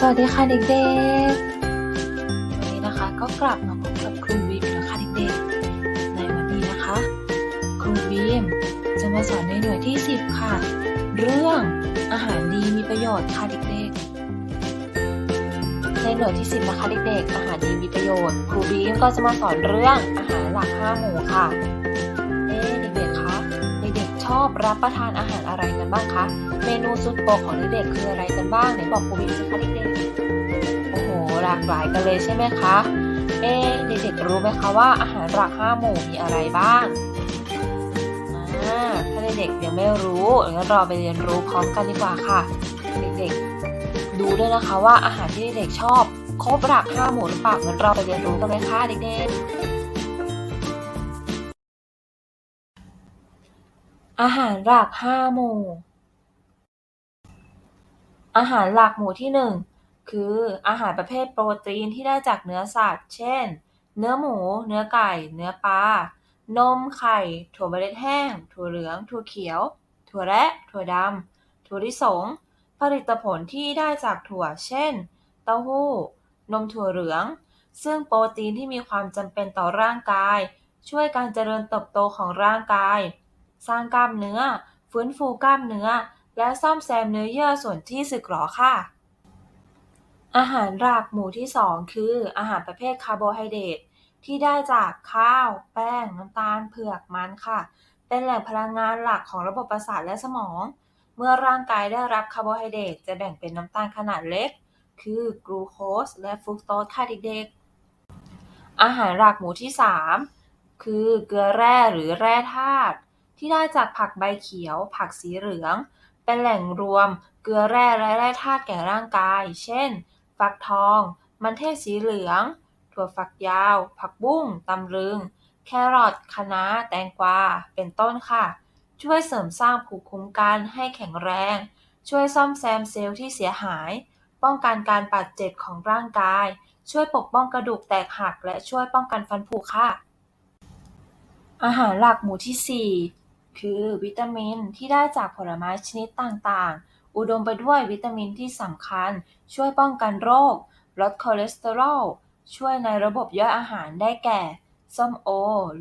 สวัสดีค่ะเด็กๆ วันนี้นะคะก็กลับมาพบกับครูบีมแล้วค่ะเด็กๆ ในวันนี้นะคะ ครูบีมจะมาสอนในหน่วยที่ 10 ค่ะ เรื่องอาหารดีมีประโยชน์ค่ะเด็กๆ ในหน่วยที่ 10 นะคะเด็กๆ อาหารดีมีประโยชน์ ครูบีมก็จะมาสอนเรื่องอาหารหลัก5หมู่ค่ะเอ๊ะเด็กคะเด็กชอบรับประทานอาหารอะไรกันบ้างคะ เมนูสุดโปรดของเด็กๆคืออะไรกันบ้างไหนบอกครูบีมสิคะเด็กๆ หลากหลายกันเลยใช่ไหมคะ เอ๊เด็กๆรู้ไหมคะว่าอาหารหลักห้าหมู่มีอะไรบ้างถ้าเด็กๆยังไม่รู้งั้นเราไปเรียนรู้พร้อมกันดีกว่าค่ะ เด็กๆ ดูด้วยนะคะว่าอาหารที่เด็กๆชอบครบหลักห้าหมู่หรือเปล่างั้นเราไปเรียนรู้กันเลยค่ะเด็กๆ อาหารหลักห้าหมู่ อาหารหลักหมู่ที่หนึ่ง คืออาหารประเภทโปรตีนที่ได้จากเนื้อสัตว์ เช่น เนื้อหมู เนื้อไก่ เนื้อปลา นม ไข่ ถั่วเมล็ดแห้ง ถั่วเหลือง ถั่วเขียว ถั่วแระ ถั่วดำ ถั่วลิสง ผลิตผลที่ได้จากถั่ว เช่น เต้าหู้ นมถั่วเหลือง ซึ่งโปรตีนที่มีความจำเป็นต่อร่างกาย ช่วยการเจริญเติบโตของร่างกาย สร้างกล้ามเนื้อ ฟื้นฟูกล้ามเนื้อ และซ่อมแซมเนื้อเยื่อส่วนที่สึกหรอค่ะ อาหารหลักหมู่ที่ 2 คือ อาหารประเภทคาร์โบไฮเดรตที่ได้จากข้าว แป้ง น้ำตาล เผือก มันค่ะ เป็นแหล่งพลังงานหลักของระบบประสาทและสมอง เมื่อร่างกายได้รับคาร์โบไฮเดรตจะแบ่งเป็นน้ำตาลขนาดเล็ก คือกลูโคสและฟรุกโตสค่ะเด็กๆ อาหารหลักหมู่ที่ 3 คือเกลือแร่หรือแร่ธาตุที่ได้จากผักใบเขียว ผักสีเหลือง เป็นแหล่งรวมเกลือแร่และแร่ธาตุแก่ร่างกาย เช่น ฟักทอง มันเทศสีเหลือง ถั่วฝักยาว ผักบุ้ง ตำลึง แครอท คะน้า แตงกวา เป็นต้นค่ะ ช่วยเสริมสร้างภูมิคุ้มกันให้แข็งแรง ช่วยซ่อมแซมเซลล์ที่เสียหาย ป้องกันการบาดเจ็บของร่างกาย ช่วยปกป้องกระดูกแตกหัก และช่วยป้องกันฟันผุค่ะ อาหารหลักหมู่ที่ 4 คือวิตามินที่ได้จากผลไม้ชนิดต่างๆ อุดมไปด้วยวิตามินที่สำคัญ ช่วยป้องกันโรค ลดคอเลสเตอรอล ช่วยในระบบย่อยอาหารได้แก่ ส้มโอ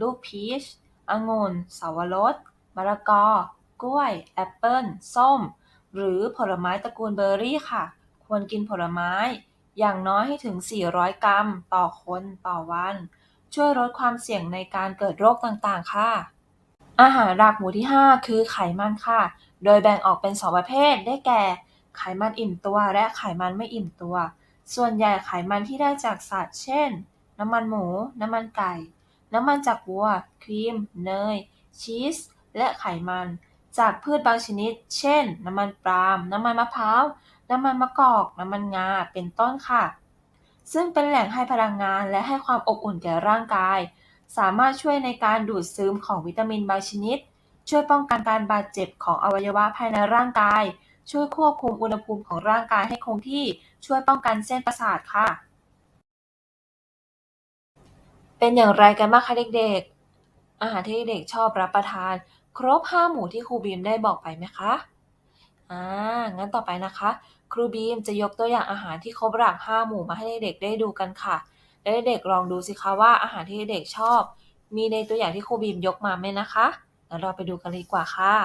ลูกพีชองุ่นสาวรสมะละกอ กล้วย แอปเปิ้ล ส้ม หรือผลไม้ตระกูลเบอร์รี่ค่ะ ควรกินผลไม้ อย่างน้อยให้ถึง 400 กรัม ต่อคนต่อวัน ช่วยลดความเสี่ยงในการเกิดโรคต่างๆ ค่ะอาหารหลักหมู่ที่ 5 คือไขมันค่ะ โดยแบ่งออกเป็น 2 ประเภท ได้แก่ ไขมันอิ่มตัวและไขมันไม่อิ่มตัว ส่วนใหญ่ไขมันที่ได้จากสัตว์ เช่น น้ำมันหมู น้ำมันไก่ น้ำมันจากวัว ครีม เนย ชีส และไขมัน จากพืชบางชนิด เช่น น้ำมันปาล์ม น้ำมันมะพร้าว น้ำมันมะกอก น้ำมันงา เป็นต้นค่ะ ซึ่งเป็นแหล่งให้พลังงานและให้ความอบอุ่นแก่ร่างกาย สามารถช่วยในการดูดซึมของวิตามินบางชนิด ช่วยป้องกันการบาดเจ็บของอวัยวะภายในร่างกาย ช่วยควบคุมอุณหภูมิของร่างกายให้คงที่ ช่วยป้องกันเส้นประสาทค่ะ เป็นอย่างไรกันบ้างคะเด็กๆ อาหารที่เด็กชอบรับประทาน ครบ5หมู่ที่ครูบีมได้บอกไปไหมคะอ่างั้นต่อไปนะคะ ครูบีมจะยกตัวอย่างอาหารที่ครบหลัก5หมู่มาให้เด็กๆได้ดูกันค่ะและเด็กๆลองดูสิคะว่าอาหารที่เด็กๆชอบ มีในตัวอย่างที่ครูบีมยกมาไหมนะคะ งั้นเราไปดูกันเลยดีกว่าค่ะ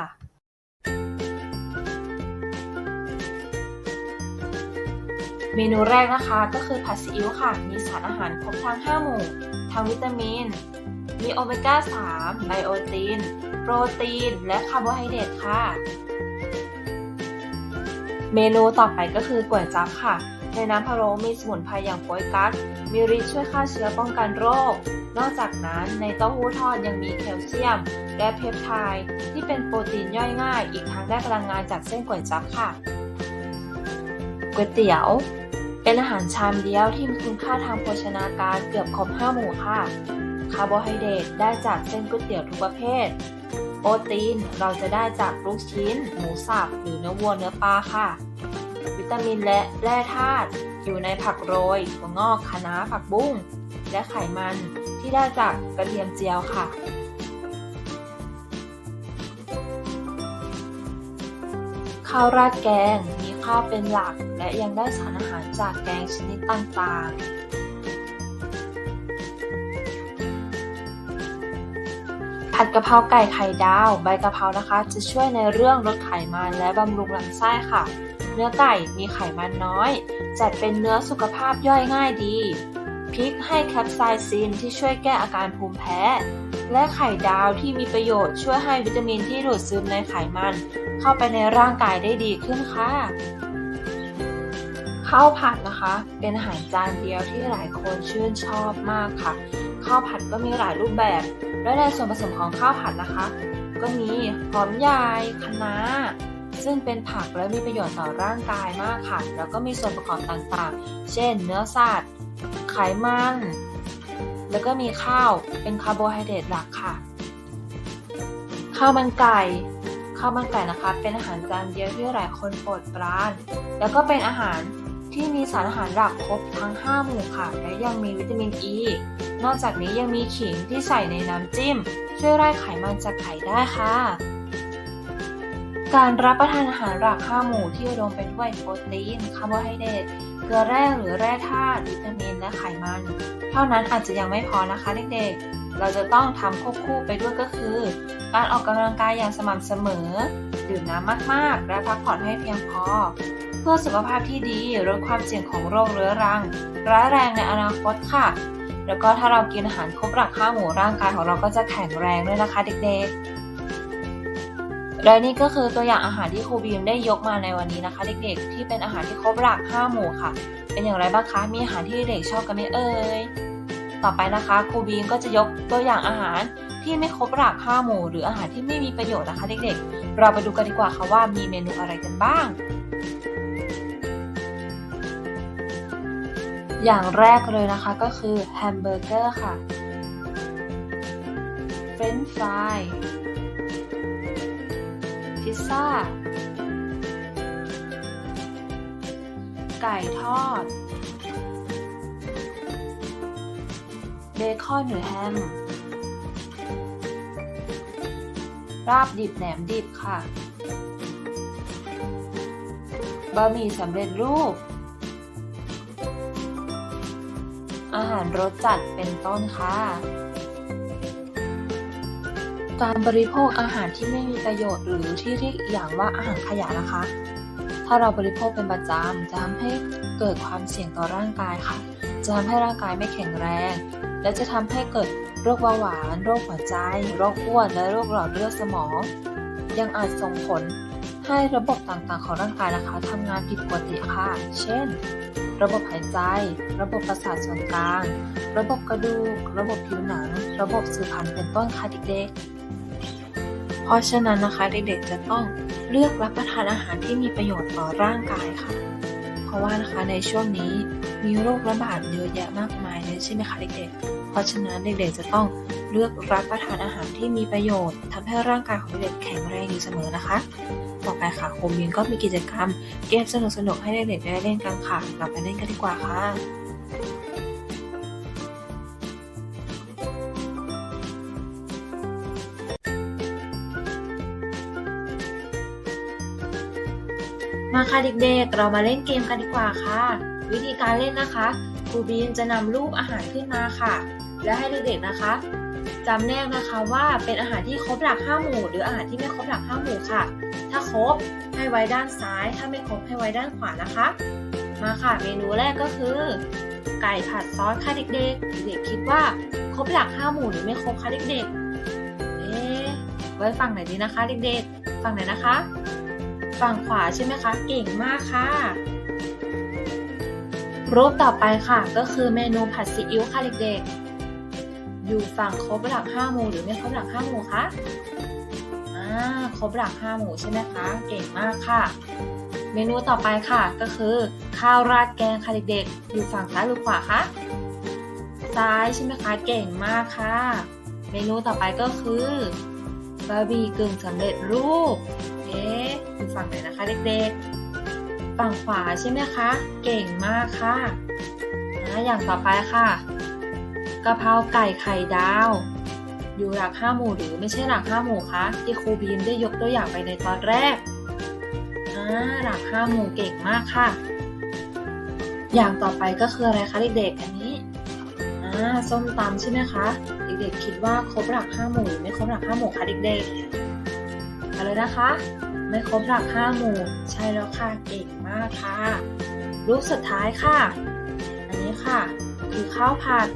เมนูแรกนะคะ ก็คือผัดซีอิ๊วค่ะ มีสารอาหารครบทั้ง 5 หมู่ ทั้งวิตามิน มีโอเมก้า 3 ไบโอติน โปรตีน และคาร์โบไฮเดรตค่ะ เมนูต่อไปก็คือก๋วยจั๊บค่ะ ในน้ำพะโล้มีสมุนไพรอย่างโป๊ยกั๊กมีฤทธิ์ช่วยฆ่าเชื้อป้องกันโรค นอกจากนั้นในเต้าหู้ทอดยังมีแคลเซียม และเพปไทด์ที่เป็นโปรตีนย่อยง่าย อีกทั้งได้พลังงานจากเส้นก๋วยจั๊บค่ะก๋วยเตี๋ยว เป็นอาหารชามเดียวที่มีคุณค่าทางโภชนาการเกือบครบ5หมู่ค่ะ คาร์โบไฮเดรตได้จากเส้นก๋วยเตี๋ยวทุกประเภท โปรตีนเราจะได้จากลูกชิ้น หมูสับหรือเนื้อวัวเนื้อปลาค่ะ วิตามินและแร่ธาตุอยู่ในผักโรยถั่วงอกคะน้าผักบุ้งและไขมัน ที่ได้จากกระเทียมเจียวค่ะ ข้าวราดแกงมีข้าวเป็นหลัก และยังได้สารอาหารจากแกงชนิดต่างๆผัดกะเพราไก่ไข่ดาว ใบกะเพรานะคะ จะช่วยในเรื่องลดไขมันและบำรุงลำไส้ค่ะ เนื้อไก่มีไขมันน้อย จัดเป็นเนื้อสุขภาพย่อยง่ายดี พริกให้แคปไซซินที่ช่วยแก้อาการภูมิแพ้ และไข่ดาวที่มีประโยชน์ช่วยให้วิตามินที่ดูดซึมในไขมัน เข้าไปในร่างกายได้ดีขึ้นค่ะข้าวผัดนะคะ เป็นอาหารจานเดียวที่หลายคนชื่นชอบมากค่ะ ข้าวผัดก็มีหลายรูปแบบ และในส่วนผสมของข้าวผัดนะคะ ก็มีหอมใหญ่คะน้าซึ่งเป็นผักและมีประโยชน์ต่อร่างกายมากค่ะ แล้วก็มีส่วนประกอบต่างๆ เช่น เนื้อสัตว์ ไขมัน แล้วก็มีข้าวเป็นคาร์โบไฮเดรตหลักค่ะ ข้าวมันไก่ข้าวมันไก่นะคะ เป็นอาหารจานเดียวที่หลายคนโปรดปราน แล้วก็เป็นอาหารที่มีสารอาหารหลักครบทั้ง 5 หมู่ค่ะ และยังมีวิตามินอ e. ีนอกจากนี้ยังมีขิงที่ใส่ในน้ำจิ้ม ช่วยไล่ไขมันจากไข่ได้ค่ะ การรับประทานอาหารหลัก 5 หมู่ที่อุดมไปด้วยโปรตีนคาร์โบไฮเดรต เกลือแร่หรือแร่ธาตุวิตามินและไขมัน เท่านั้นอาจจะยังไม่พอนะคะเด็กๆ เราจะต้องทำควบคู่ไปด้วยก็คือ การออกกำลังกายอย่างสม่ำเสมอ ดื่มน้ำมากๆ และพักผ่อนให้เพียงพอ เพื่อสุขภาพที่ดีลดความเสี่ยงของโรคเรื้อรัง ร้ายแรงในอนาคตค่ะ แล้วก็ถ้าเรากินอาหารครบหลักห้าหมู่ร่างกายของเราก็จะแข็งแรงด้วยนะคะเด็กๆและนี่ก็คือตัวอย่างอาหารที่ครูบีมได้ยกมาในวันนี้นะคะ เด็กๆที่ เป็นอาหารที่ครบหลักห้าหมู่ค่ะ เป็นอย่างไรบ้างคะ มีอาหารที่เด็กชอบกันไหมเอ่ย ต่อไปนะคะครูบีมก็จะยกตัวอย่างอาหารที่ไม่ครบหลักห้าหมู่ หรืออาหารที่ไม่มีประโยชน์นะคะเด็กๆ เราไปดูกันดีกว่าค่ะว่ามีเมนูอะไรกันบ้าง อย่างแรกเลยนะคะก็คือแฮมเบอร์เกอร์ค่ะ เฟรนช์ฟรายพิซซ่า ไก่ทอด เบคอนหรือแฮมราบดิบแหนมดิบค่ะ บะหมี่สำเร็จรูป อาหารรสจัดเป็นต้นค่ะ การบริโภคอาหารที่ไม่มีประโยชน์หรือที่เรียกอีกอย่างว่าอาหารขยะนะคะ ถ้าเราบริโภคเป็นประจำจะทำให้เกิดความเสี่ยงต่อร่างกายค่ะ จะทำให้ร่างกายไม่แข็งแรง และจะทำให้เกิดโรคเบาหวาน โรคหัวใจ โรคอ้วน และโรคหลอดเลือดสมอง ยังอาจส่งผลให้ระบบต่างๆ ของร่างกายนะคะทำงานผิดปกติค่ะ เช่น ระบบหายใจ ระบบประสาทส่วนกลาง ระบบกระดูก ระบบผิวหนัง ระบบสืบพันธุ์เป็นต้นค่ะเด็กๆ เพราะฉะนั้นนะคะเด็กๆจะต้อง เลือกรับประทานอาหารที่มีประโยชน์ต่อร่างกายค่ะ เพราะว่านะคะในช่วงนี้มีโรคระบาดเยอะแยะมากมายเลยใช่ไหมคะเด็กๆ เพราะฉะนั้นเด็กๆจะต้องเลือกรับประทานอาหารที่มีประโยชน์ทำให้ร่างกายของเด็กแข็งแรงอยู่เสมอนะคะ ต่อไปค่ะโคมมินก็มีกิจกรรม เกมสนุกๆให้เด็กๆได้เล่นกันค่ะเราไปเล่นกันดีกว่าค่ะ มาค่ะเด็กๆ เรามาเล่นเกมกันดีกว่าค่ะ วิธีการเล่นนะคะครูบีมจะนำรูปอาหารขึ้นมาค่ะ และให้เด็กๆนะคะจำแนกนะคะว่าเป็นอาหารที่ครบหลักห้าหมู่หรืออาหารที่ไม่ครบหลักห้าหมู่ค่ะ ถ้าครบให้ไว้ด้านซ้าย ถ้าไม่ครบให้ไว้ด้านขวานะคะ มาค่ะ เมนูแรกก็คือ ไก่ผัดซอสค่ะเด็กๆ เด็กคิดว่าครบหลักห้าหมู่หรือไม่ครบคะเด็กๆ เอ๊ไว้ฝั่งไหนดีนะคะ เด็กๆ ฝั่งไหนนะคะ ฝั่งขวาใช่ไหมคะ เก่งมากค่ะ รูปต่อไปค่ะ ก็คือเมนูผัดซีอิ๊วค่ะเด็กๆ อยู่ฝั่งครบหลักห้าหมู่หรือไม่ครบหลักห้าหมู่คะอ่าครบหลักห้าหมู่ใช่ไหมคะ เก่งมากค่ะ เมนูต่อไปค่ะก็คือข้าวราดแกงค่ะเด็กๆ อยู่ฝั่งซ้ายหรือขวาคะซ้ายใช่ไหมคะ เก่งมากค่ะ เมนูต่อไปก็คือบะหมี่กึ่งสำเร็จรูป เอ๊ะอยู่ฝั่งไหนนะคะเด็กๆ ฝั่งขวาใช่ไหมคะ เก่งมากค่ะออย่างต่อไปค่ะกะเพราไก่ไข่ดาว อยู่หลักห้าหมู่หรือไม่ใช่หลักห้าหมู่คะที่ครูบีมได้ยกตัวอย่างไปในตอนแรกอ่าหลักห้าหมู่เก่งมากค่ะ อย่างต่อไปก็คืออะไรคะเด็กๆอันนี้อ่าส้มตำใช่ไหมคะเด็กๆคิดว่าครบหลักห้าหมู่หรือไม่ครบหลักห้าหมู่คะเด็กๆ นะคะ ไม่ครบหลักห้าหมู่ ใช่แล้วค่ะ เก่งมากค่ะ รูปสุดท้ายค่ะ อันนี้ค่ะ คือข้าวผัด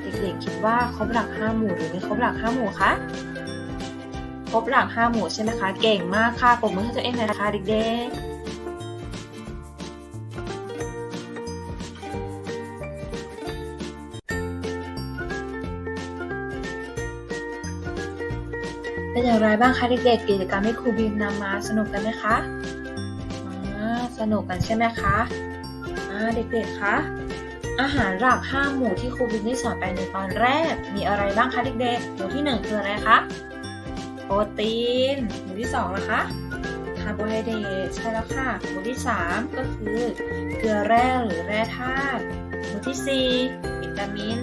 เด็กๆคิดว่าครบหลักห้าหมู่หรือไม่ครบหลักห้าหมู่คะ ครบหลักห้าหมู่ใช่ไหมคะ เก่งมากค่ะปรบมือให้ตัวเองหน่อยนะคะเด็กๆ เป็นอย่างไรบ้างคะเด็กๆกิจกรรมที่ครูบีมนำมาสนุกกันไหมคะสนุกกันใช่ไหมคะเด็กๆคะอาหารหลักห้าหมู่ที่ครูบีมได้สอนไปในตอนแรก มีอะไรบ้างคะเด็กๆ หมู่ที่หนึ่งคืออะไรคะโปรตีน หมู่ที่สองนะคะคาร์โบไฮเดรตใช่แล้วค่ะ หมู่ที่สามก็คือเกลือแร่หรือแร่ธาตุหมู่ที่สี่วิตามิน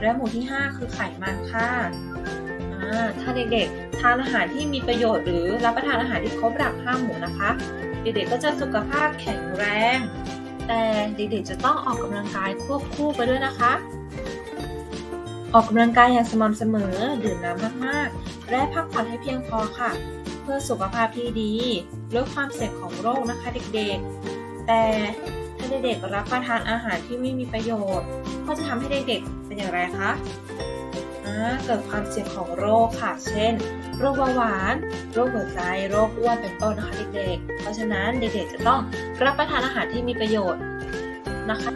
และหมู่ที่ห้าคือไขมันค่ะ ถ้าเด็กๆทานอาหารที่มีประโยชน์หรือรับประทานอาหารที่ครบหลักห้าหมู่นะคะ เด็กๆก็จะสุขภาพแข็งแรง แต่เด็กๆจะต้องออกกำลังกายควบคู่ไปด้วยนะคะ ออกกำลังกายอย่างสม่ำเสมอดื่มน้ำมากๆ และพักผ่อนให้เพียงพอค่ะ เพื่อสุขภาพที่ดีลดความเสี่ยงของโรคนะคะเด็กๆ แต่ถ้าเด็กๆรับประทานอาหารที่ไม่มีประโยชน์ ก็จะทำให้เด็กๆเป็นอย่างไรคะ เกิดความเสี่ยงของโรคค่ะ เช่น โรคเบาหวาน โรคหัวใจ โรคอ้วนเป็นต้นนะคะเด็กๆ เพราะฉะนั้นเด็กๆจะต้องรับประทานอาหารที่มีประโยชน์นะคะ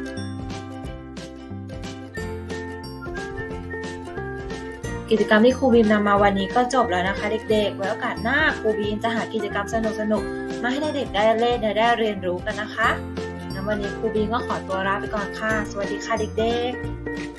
กิจกรรมที่ครูบีมนำมาวันนี้ก็จบแล้วนะคะเด็กๆ ไว้โอกาสหน้าครูบีมจะหากิจกรรมสนุกๆ มาให้เด็กๆได้เล่นและได้เรียนรู้กันนะคะงั้นวันนี้ครูบีมก็ขอตัวลาไปก่อนค่ะ สวัสดีค่ะเด็กๆ